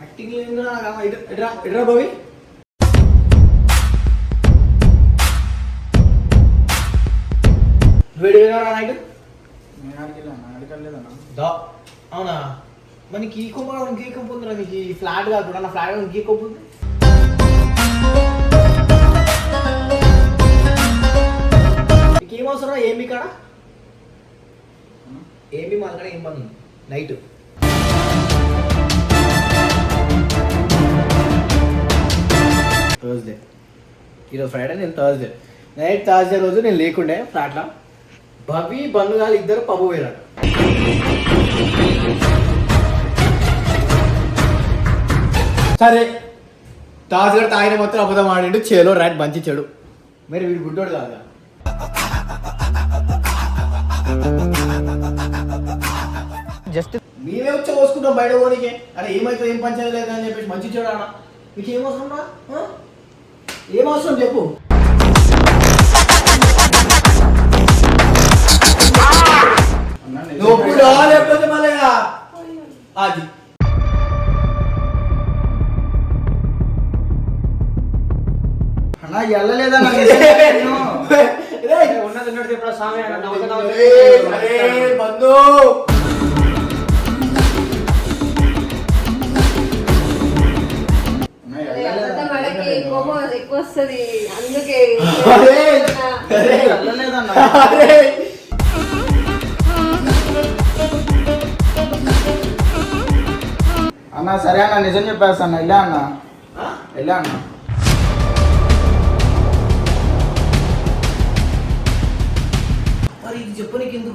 Acting బావి వేడి వేరా నైట్? నేను అడిగిలా అడగలేదన్నా దా. అవునా? మనకి ఈ కొమ్మ ఇంకే కొమ్మ ఉందిరా నీకు. ఈ ఫ్లాట్ కాకుండా నా ఫ్లాట్ ఇంకే ఉంది. నీకు అవసరం ఏమి కాడ? ఏమి మా కాడ ఏం పని ఉంది నైట్. థర్స్డే. ఈరోజు ఫ్రైడే నేను థర్స్డే. నైట్ థర్స్డే రోజు నేను లేకుండే ఫ్లాట్లో. భవి బంధుగాలు ఇద్దరు పబ్బు పోయారు సరే తాజుగారు తాగిన మొత్తం అబద్ధం ఆడిండు చేలో రైట్ మంచి చెడు మరి వీడు గుడ్డోడు కాదు జస్ట్ మేమే వచ్చి పోసుకుంటాం బయట పోనీకే. అరే ఏమైతే ఏం పంచాయతీ లేదు అని చెప్పేసి మంచి చెడు ఆడ మీకు ఏం అవసరం రా? ఆ? ఏం అవసరం చెప్పు. నొప్పి లేకపోతే మళ్ళీ అది. అన్నా వెళ్ళలేదన్నా ఉన్నది ఉన్నట్టు చెప్పరా స్వామి అన్న నవ్వుతా రేయ్, రేయ్, బంధు. వస్తుంది. అందుకే. అన్నా సరే అన్న నిజం చెప్పేస్తాను వెళ్ళా అన్న? వెళ్ళా అన్న.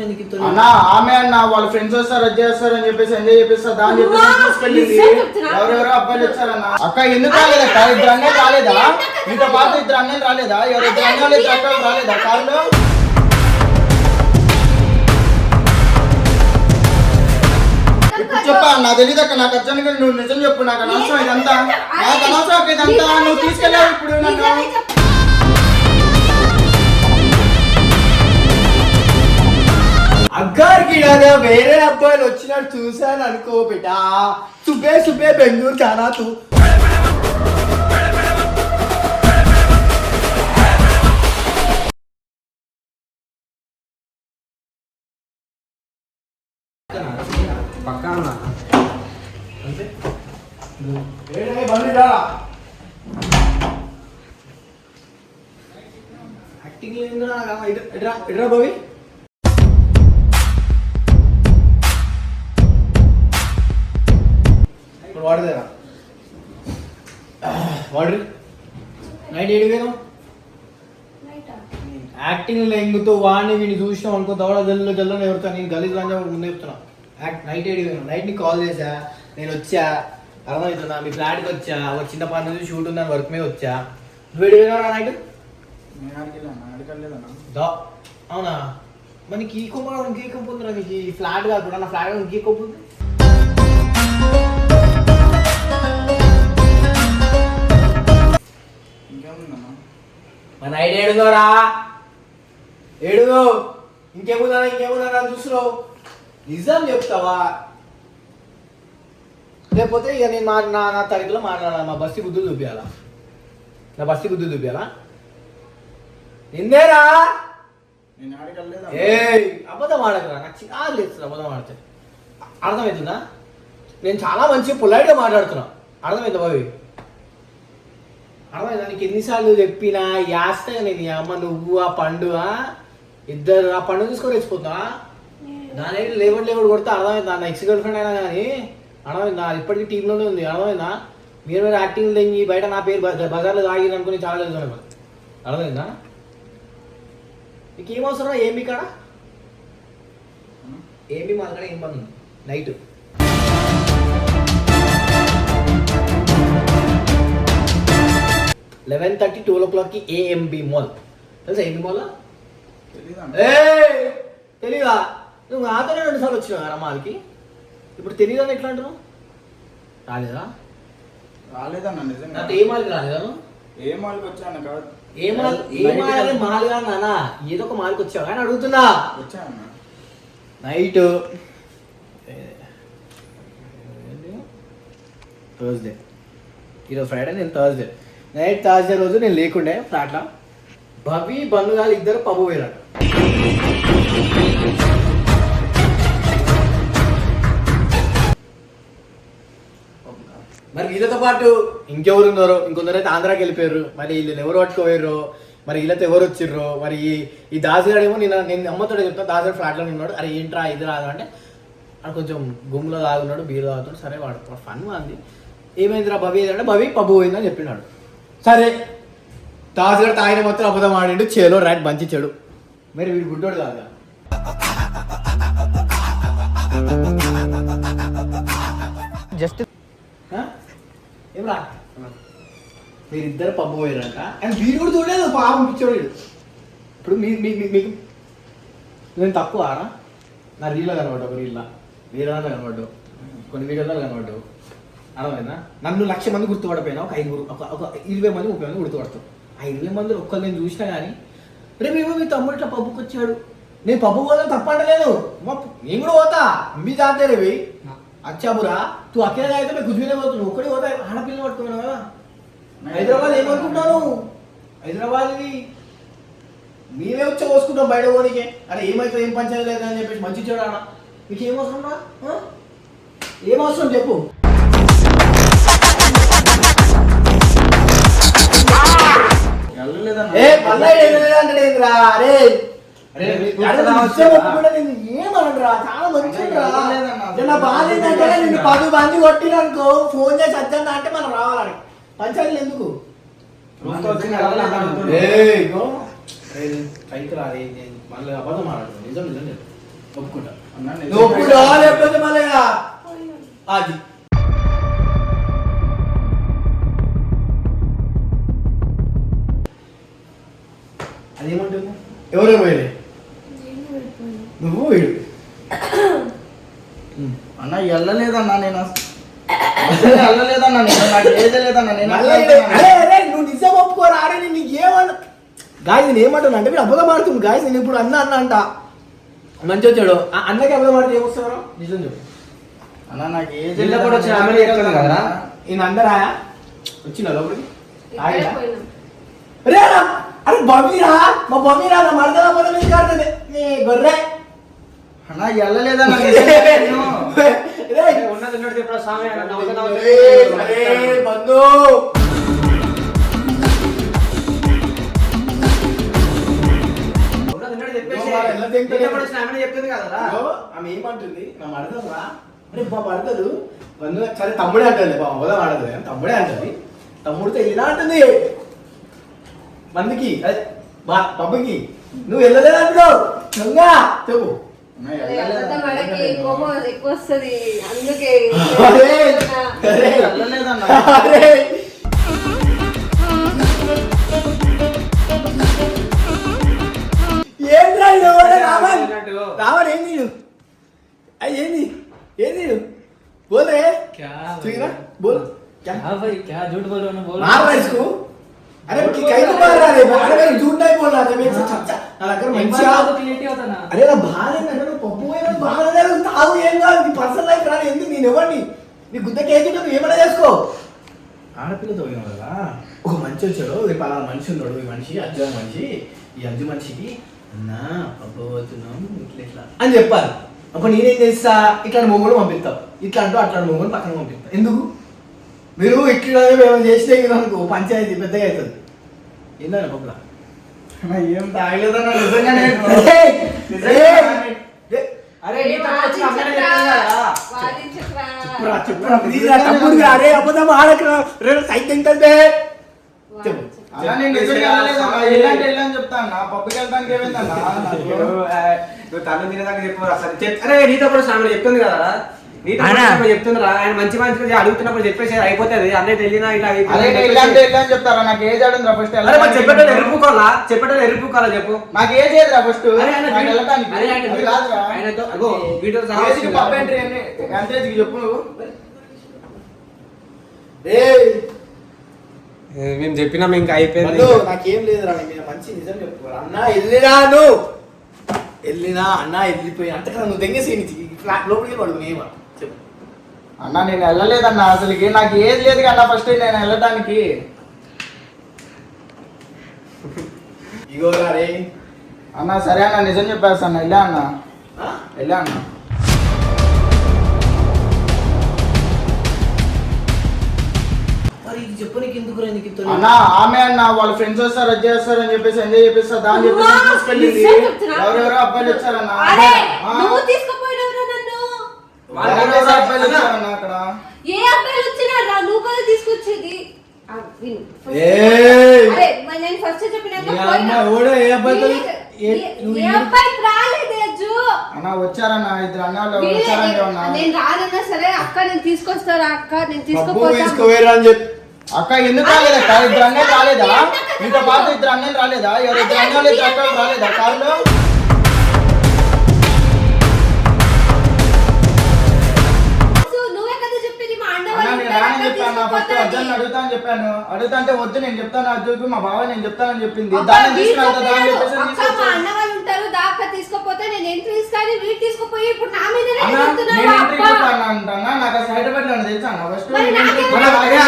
ఎందుకు ఇంత అన్న ఆమె అన్న వాళ్ళ ఫ్రెండ్స్ వస్తారు అది చేస్తారు అని చెప్పేసి ఎంజాయ్ చేపిస్తారు దాని చెప్పేసి తీసుకెళ్ళింది? ఎవరెవరో అబ్బాయిలు వచ్చారన్న. అక్క ఎందుకు రాలేదక్క ఇద్దరు అన్నయ్యలు రాలేదా? మీతో పాటు ఇద్దరు అన్నయ్యలు రాలేదా? ఎవరు ఇద్దరు అన్నయ్యలు ఇద్దరు అక్కలు రాలేదా? కారులో? చెప్పా నాకు తెలియదు అక్క నాకు అర్జెంట్గా నువ్వు నిజం చెప్పు నాకు అనవసరం ఇదంతా. నాకు అనవసరం ఇదంతా. నువ్వు తీసుకెళ్ళావు ఇప్పుడు నన్ను. అగ్గారికి ఇలాగా వేరే అబ్బాయిలు వచ్చినట్టు చూశాను అనుకో బిడ్డ. సుబే సుబే బెంగళూరు చాలా తూ. యాక్టింగ్ ఇప్పుడు వాడదేరా వాడు నైట్ ఏడు వేను యాక్టింగ్ లెంగుతో వాడిని వీడిని చూసినాం అనుకో దవడ జల్లు జల్లు ఎవరితో నేను గలీజ్ రంజా ముందే చెప్తున్నా. యాక్ట్ నైట్ ఏడు వేను నైట్ నీకు కాల్ చేసా నేను వచ్చా అర్థమవుతుందా మీ ఫ్లాట్కి వచ్చా ఒక చిన్న పని నుంచి షూట్ ఉందని వర్క్ మీద వచ్చా. నువ్వు ఏడు నైట్ అడిగిలా అడగలేదన్నా దా అవునా? మనకి ఈ కొమ్మ ఇంకే నీకు? ఈ ఫ్లాట్ కాకుండా నా ఫ్లాట్ ఇంకే కొమ్మ ఉంది ఏడుందోరా? ఏడుగో. ఇంకేముందా అని చూస్తున్నావు. నిజం చెప్తావా? లేకపోతే ఇక నేను మా నా నా తరగతిలో మాట్లాడాలి? మా బస్తి బుద్ధులు చూపించాలా నా బస్తి బుద్ధులు చూపించాలా ఏ అబద్ధం ఆడకరా. నాకు చికాకు లేదు అబద్ధం ఆడితే. అర్థమవుతుందా నేను చాలా మంచి పొలైట్గా మాట్లాడుతున్నా. అర్థమైందా బావి అర్థమైందా నీకు ఎన్నిసార్లు చెప్పినా యాస్తే నేను అమ్మ నువ్వు ఆ పండు? ఇద్దరు ఆ పండు తీసుకొని వచ్చిపోతా దాని లేవడు లేవడు కొడితే అర్థమైందా? నా ఎక్స్ గర్ల్ ఫ్రెండ్ అయినా కానీ అర్థమైందా? ఇప్పటికీ టీంలోనే ఉంది అర్థమైందా? మీరు మీరు యాక్టింగ్ తెంగి బయట నా పేరు బజ- బజార్లో తాగిరు అనుకుని చాలా తెలుసు అర్థమైందా? నీకు ఏం అవసరం ఏమి కాడ ఏమి మా కాడ? ఏం పని నైట్. లెవెన్ థర్టీ ట్వెల్వ్ ఓ క్లాక్కి ఏఎంబి మాల్ తెలుసా ఏఎంబి మాల్ తెలీదా? నువ్వు నాతోనే రెండు సార్లు వచ్చినావు మాల్కి? ఇప్పుడు తెలియదని ఎట్లా అంటున్నావు? రాలేదా? రాలేదన్నా నిజంగా. నాతో ఏ మాల్కి రాలేదా? ఏ మాల్కి వచ్చాను కాదు ఏ మాల్ ఏ మాల్ అనే మాల్ కాదు నాన్న. ఏదో ఒక మాల్కి వచ్చావు కానీ అడుగుతున్నా. వచ్చానన్నా. నైట్ థర్స్డే ఈరోజు ఫ్రైడే నేను థర్స్డే నైట్ తాజా రోజు నేను లేకుండే ఫ్లాట్లో. భవి బన్నుగాలు ఇద్దరు పబ్బు పోయారు మరి వీళ్ళతో పాటు ఇంకెవరు ఉన్నారో? ఇంకొందరు అయితే ఆంధ్రాకి వెళ్ళిపోయారు మరి వీళ్ళు ఎవరు పట్టుకుపోయారు మరి వీళ్ళతో ఎవరు వచ్చిర్రో? మరి ఈ ఈ దాసుగాడు ఏమో నేను నేను అమ్మతో చెప్తా దాసుగాడు ఫ్లాట్లో ఉన్నాడు అరే ఏంట్రా ఇది రాదు అంటే అక్కడ కొంచెం గుమ్లో తాగున్నాడు బీరు తాగుతున్నాడు. సరే వాడు ఫన్ అంది ఏమైందిరా భవి? ఏదంటే భవి పబ్బు పోయిందని చెప్పినాడు. సరే. దాసుగాడు తాగిన మొత్తం అబద్ధం ఆడిండు చేలో రైట్ బంచి చెడు మరి వీడు గుడ్డోడు కాదా జస్ట్ ఏమరా? మీరిద్దరు పబ్బు పోయారంట అండ్ వీడు కూడా చూడలేదు పాపం పిచ్చోడు. ఇప్పుడు మీ మీకు నేను తక్కువ నా రీల్లో కనబడ్డా ఒక రీల్లో. దాంట్లో కనబడ్డావు. కొన్ని వీడియోలో కనబడ్డావు. అర్థమైందా? నన్ను లక్ష మంది గుర్తుపడిపోయినా ఒక ఐదుగురు ఒక ఒక ఇరవై మంది ముప్పై మంది గుర్తుపడతావు ఆ ఇరవై మంది ఒక్కరు నేను చూసినా కానీ రేపు ఏమో మీ తమ్ముడు ఇట్లా పబ్బుకి వచ్చాడు. నేను పబ్బు పోదాం తప్పంటలేదు మా నేను కూడా పోతా. మీ జాతే రేవి అచ్చాబురా తూ అకేలా అయితే మేము కుజ్మీనే పోతున్నావు ఒక్కడే పోతా. ఆడపిల్లని పట్టుకున్నావు కదా. హైదరాబాద్ ఏమనుకుంటాను హైదరాబాద్ మేమే వచ్చి పోసుకుంటాం బయట పోనీకే. అరే ఏమైతే ఏం పంచాయతీ లేదు అని చెప్పేసి మంచి చెడు ఆడ మీకు ఏం అవసరం రా? ఆ? ఏం అవసరం చెప్పు. నిన్ను పది మంది కొట్టిరనుకో ఫోన్ చేసి అచ్చందా అంటే మనం రావాలని. పంచాయతీలు ఎందుకు? వచ్చిన పైకి మళ్ళీ అబద్ధం నిజం నిజం. ఒప్పుకుంటా. ఒప్పుకుంటా లేకపోతే మళ్ళీ అది. అదేమంటుంది ఎవరు నువ్వు వీడు అన్న వెళ్ళలేదన్నా నేను వెళ్ళలేదన్నా నేను నాకు ఏది లేదన్నా నువ్వు నిజం ఒప్పుకోరా అరే నేను నీకు ఏమన్నా గాయస్ నేను ఏమంటాను అంటే మీరు అబద్ధం ఆడుతుంది. గాయస్ నేను ఇప్పుడు అన్న అన్న అంట. మంచి వచ్చాడు. ఆ అన్నకి అబద్ధం ఆడితే ఏమొస్తారో నిజం చెప్పు. అన్న నాకు ఏది జిల్లా కూడా వచ్చి ఆమె? అన్న. ఈయన అందరా వచ్చిన లోపలికి? ఇక్కడే ఆగిరా? పోయినాం. రే రా, అరే బమీరా మా బమీరా నా పదం ఎందుకు ఆడుతుంది? నీ గొర్రె. అన్న వెళ్ళలేదన్నా ఉన్నది ఉన్నట్టు చెప్పరా స్వామి బంధు. ఇగో, ఆమె ఏమంటుంది? నా మా బంధు సరే తమ్ముడే అంటుంది బాబు ఆడదు తమ్ముడే అంటుంది. తమ్ముడితో ఇలా అంటుంది. మందికి అదే బా పబ్బకి నువ్వు వెళ్ళలేదంటున్నావు దొంగ చెప్పు అన్న అదే వెళ్ళలేదన్నా, అబద్ధం ఆడకి నిజంగా నేను. కోపం ఎక్కువ వస్తుంది అందుకే అరే, అరే, వెళ్ళలేదన్నా. అరే. ఏంట్రా ఇది ఎవరు? రావణ్ రావణ్ ఏంది వీడు? అయ్యి ఏంది ఏంది వీడు? బోల్ రే చూయిరా బోల్ क्या हाँ भाई क्या झूठ बोल रहे हो बोल मार रहा है इसको అరే కైతే బాగా అరే మరి జూన్ అరే నా బాధ పప్పు పోయిన బాధ తాగు ఏం కాదు నీ పర్సనల్ లైఫ్ రాని ఎందుకు నేను నీ గుద్ద కేజీ నువ్వు ఏమైనా చేసుకో. ఆడపిల్లతో కదా ఒక మంచి వచ్చాడు రేపు అలా మనిషి ఉన్నాడు ఈ మనిషి అజ్జు మనిషి ఈ అజ్జు మనిషికి నా పబ్బోతున్నాం ఇట్లా ఇట్లా. అని చెప్పాలి. అప్పుడు నేనేం చేస్తా? ఇట్లాంటి మొగ్గులు పంపిస్తాం. ఇట్లా అట్లాంటి మొగ్గులు పక్కన పంపిస్తాం. ఎందుకు? మీరు ఇట్లా మేము చేస్తే అనుకో పంచాయతీ పెద్దగా అవుతుంది. ఏందన్నా పప్పులా? అన్న ఏం తాగలేదన్నా! అరే అబద్ధం ఆడకురా. రే, సైట్ తింటది బే. చెప్పు. అన్న నేను నిజంగా వెళ్ళలేదన్నా వెళ్ళంటే వెళ్ళని చెప్తాను నా పప్పుకి వెళ్ళడానికి ఏమైందన్నా? నాకు నువ్వు తను తినేదాకా చెప్పు అసలు అరే నీతో కూడా చెప్తుంది కదరా ఆయన మంచి మంచిగా అడుగుతున్నప్పుడు చెప్పేసి అయిపోతుంది. వెళ్ళినా ఇలా వెళ్ళని చెప్తారా? నాకు ఏజ్ ఆడుందిరా ఫస్ట్ అరే మరి చెప్పేటోళ్ళు ఎరుపుకోవాలా? చెప్పేటోళ్ళు ఎరుపుకోవాలా చెప్పు? నాకు ఏజ్ ఏదిరా ఫస్ట్ ఆయనతో వీడియో చెప్పు నువ్వు? ఏయ్, ఏ, మేము చెప్పినాం ఇంకా అయిపోయింది నాకేం లేదురా మంచి నిజం చెప్పుకోరా. అన్నా వెళ్ళిరాను వెళ్ళినా అన్న వెళ్ళిపోయి కదా నువ్వు దెంగేసి ఫ్లాట్ లోపలికి పడుకుని ఏమా చెప్పు అన్న నేను వెళ్ళలేదన్న అసలుకి. నాకు ఏది లేదు కన్నా ఫస్ట్ నేను ఇగో గారే. అన్న సరే అన్న నిజం చెప్పేస్తాను వెళ్ళా అన్న? వెళ్ళా అన్న. అన్న ఆమె అన్న వాళ్ళ ఫ్రెండ్స్ వస్తారు అది చేస్తారు అని చెప్పేసి ఎంజాయ్ చేపిస్తా దాని చెప్పేసి అమ్మా, తీసుకెళ్ళింది నిజం చెప్తున్నా? ఎవరెవరో అబ్బాయిలు వచ్చారన్న అరే ఆ, నువ్వు తీసుకుపోయినవరా నన్ను ఎవరెవరో అబ్బాయిలు వచ్చారన్న అక్కడ ఏ అబ్బాయిలు వచ్చినారా నువ్వు కదా తీసుకొచ్చేది. ఫస్ట్ రాలేదే వచ్చారన్న ఇద్దరు అన్నాళ్ళు నేను రానన్నా సరే అక్క నేను తీసుకొస్తారా అక్క? నేను తీసుకుపోతా అని చెప్పి. అక్క ఎందుకు రాలేదక్క ఇద్దరు అన్నయ్యలు రాలేదా? మీతో పాటు ఇద్దరు అన్నయ్యలు రాలేదా? ఎవరు ఇద్దరు అక్కలు రాలేదా? కాళ్ళు చెప్పాను ఫస్ట్ తీసుకుపోతా అర్జున్ అని. అడుగుతా అని చెప్పాను. అడుగుతా అంటే వద్దు నేను చెప్తాను అర్జున్కి మా బావ నేను చెప్తానని చెప్పింది. అక్క, దాన్ని. చెప్పేసి అక్క మా వాళ్ళు ఉంటారు దాకా తీసుకుపోతే నేను ఎంట్రీ ఇస్తాను వీడు తీసుకుపోయి ఇప్పుడు నా మీదనే అన్న ఎగురుతున్నావు, నేను ఎంట్రీ అక్క. ఇస్తాను అంటున్నా నాకు అసలు హైదరాబాద్లో తెలుసా? అన్న ఫస్ట్ మరి నాకేం మన అలాగే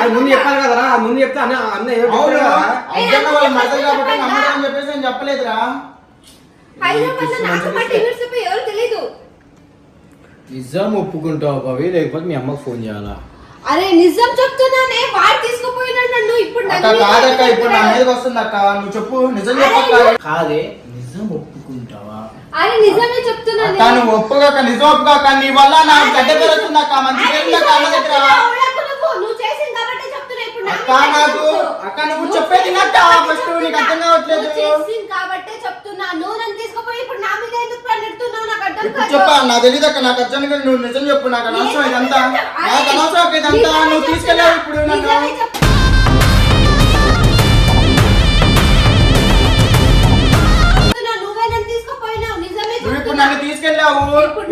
అది ముందు చెప్పాలి కదరా అది ముందు చెప్తే అన్న అన్న ఏమో అవును. చెప్పాడు కదా. అర్జున్ వాళ్ళ మదర్ కాబట్టి నమ్మడం చెప్పేసి నేను చెప్పలేదురా. హైదరాబాద్లో నాకు పట్టి విడిచిపోయి ఎవరు తెలీదు. నిజం ఒప్పుకుంటావు పవి. లేకపోతే మీ అమ్మకి ఫోన్ చేయాలా? అరే నిజం చెప్తున్నానే వాడు తీసుకుపోయినాడు నన్ను. ఇప్పుడు అక్క కాదక్క ఇప్పుడు నా. మీదకి వస్తుంది అక్క. నువ్వు చెప్పు నిజం చెప్పక్క కాదే నిజం ఒప్పుకుంటావా? అరే నిజమే చెప్తున్నానే. నువ్వు ఒప్పుకోక నిజం ఒప్పుకోక నీ వల్ల నా చెడ్డ పేరు వస్తుంది అక్క. మంచి పేరు అక్క దగ్గర చెప్తున్నావు, ఉడకు నువ్వు. నువ్వు చేసింది కాబట్టే చెప్తున్నా ఇప్పుడు నా అక్క నాకు. అక్క నువ్వు చెప్పేది నక్క ఫస్ట్ నీకు అర్థం కావట్లేదు. నువ్వు చేసింది కాబట్టే చెప్తున్నా. నువ్వు నన్ను తీసుకుపోయి ఇప్పుడు నా మీద ఎందుకు పండుతున్నావు నాకు అర్థం ఇప్పుడు కాదు. చెప్పా నాకు తెలియదు అక్క నాకు అర్జున్ గారు నువ్వు నిజం చెప్పు నాకు అనవసరం ఇదంతా. నాకు అనవసరం ఇదంతా. నువ్వు తీసుకెళ్ళావు ఇప్పుడు నన్ను. నన్ను తీసుకెళ్ళావు.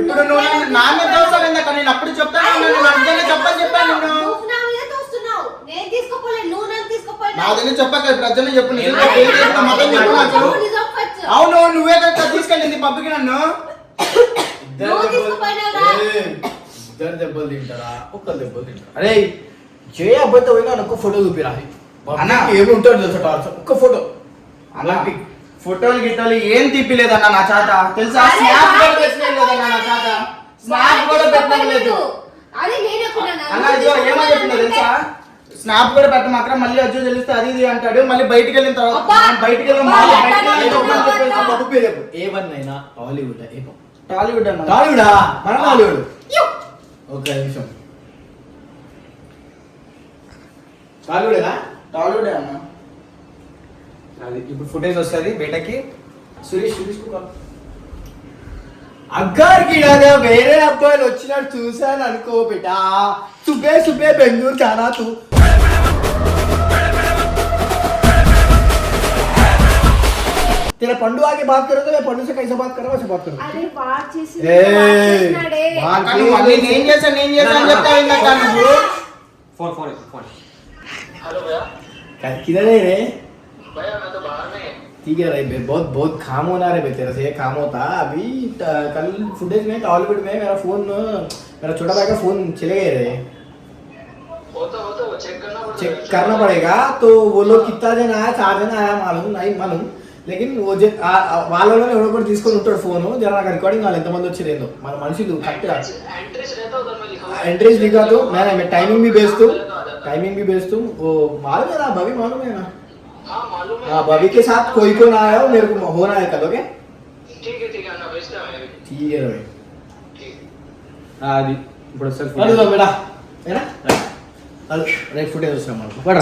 ఇప్పుడు నువ్వు నా మీద ఎందుకు నేను అప్పుడు చెప్తాను. నన్ను అర్జున్ చెప్పని నువ్వు నిజం ఖర్చు. అవును నువ్వే కదా తీసుకెళ్ళింది పబ్బుకి నన్ను. ఇద్దరు నువ్వు దెబ్బలు- తింటారా? దెబ్బలు తింటారా? అరే జయ అబ్బాయితో పోయినా ఒక్క ఫోటో చూపిరా. అన్న. ఏమి ఉంటాడు తెలుసా టార్చర్? ఒక్క ఫోటో. అలా ఫోటోలు గిట్టోలు ఏం తిప్పిలేదన్న నా చాత. తెలుసా? స్నాప్ కూడా పెట్టలేదన్న నా చాత. స్నాప్ కూడా పెట్టలేదు. నేను? అన్న ఇదిగో ఏమో చెప్పిందో తెలుసా? స్నాప్ కూడా పెట్ట మాత్రం మళ్ళీ అజ్జు తెలిస్తే అది ఇది అంటాడు. మళ్ళీ బయటికి వెళ్ళిన తర్వాత బయటికి వెళ్ళాం ఏ వన్ అయినా టాలీవుడ్ టాలీవుడ్ అన్న. టాలీవుడా? మన టాలీవుడ్! ఒక నిమిషం. టాలీవుడేనా? టాలీవుడ్ అన్న. అది ఇప్పుడు ఫుటేజ్ వస్తుంది బయటకి. సురేష్ సురేష్కు కాల్. అగ్గారికి ఇలాగా వేరే అబ్బాయిలు వచ్చినట్టు చూశాను అనుకో బిడ్డ సుబే సుబే బెంగళూరు జానా తూ तेरा पंडू आके बात करो तो मैं पंडू से कैसे बात कर रहा हूँ वैसे बात करो అరే వాడు చేసింది ఏ, వాడు చేసినాడే. వాడు అక్క నువ్వు మళ్ళీ నేను చేశాను నేను చేశాను అని చెప్తావు ఇందాక నువ్వు ఫోన్ ఫోన్ ఫోన్ किधर है रे ठीक है रे बे, बहुत बहुत काम होना रे बे तेरे से काम होता अभी ट- कल फुटेज में टॉलीवुड में मेरा फोन मेरा छोटा भाई का फोन चले गए रे चेक करना पड़ेगा तो वो लोग कितना जन आया चार जन आया मालूम नहीं मालूम లేకిన్ ఓ జ- ఆ- ఆ వాళ్ళలో ఎవడో ఒకటి తీసుకొని ఉంటాడు ఫోన్ జర నాకు రికార్డింగ్ కావాలి ఎంతమంది వచ్చిరేందో మన మనుషులు కరెక్ట్గా एंट्रीज लिखा तो मैंने मैं टाइमिंग भी भेज दूँ टाइमिंग भी भेज दूँ वो मालूम हाँ, हाँ भाभी के साथ कोई को ना आया हो मेरे को होना है कल ओके? ठीक है ठीक है ना भेजता मैं ठीक है भाई। हाँ। जी बड़ा सर हेलो बेटा। है ना? अरे फुटेज उसमें मारो बड़ा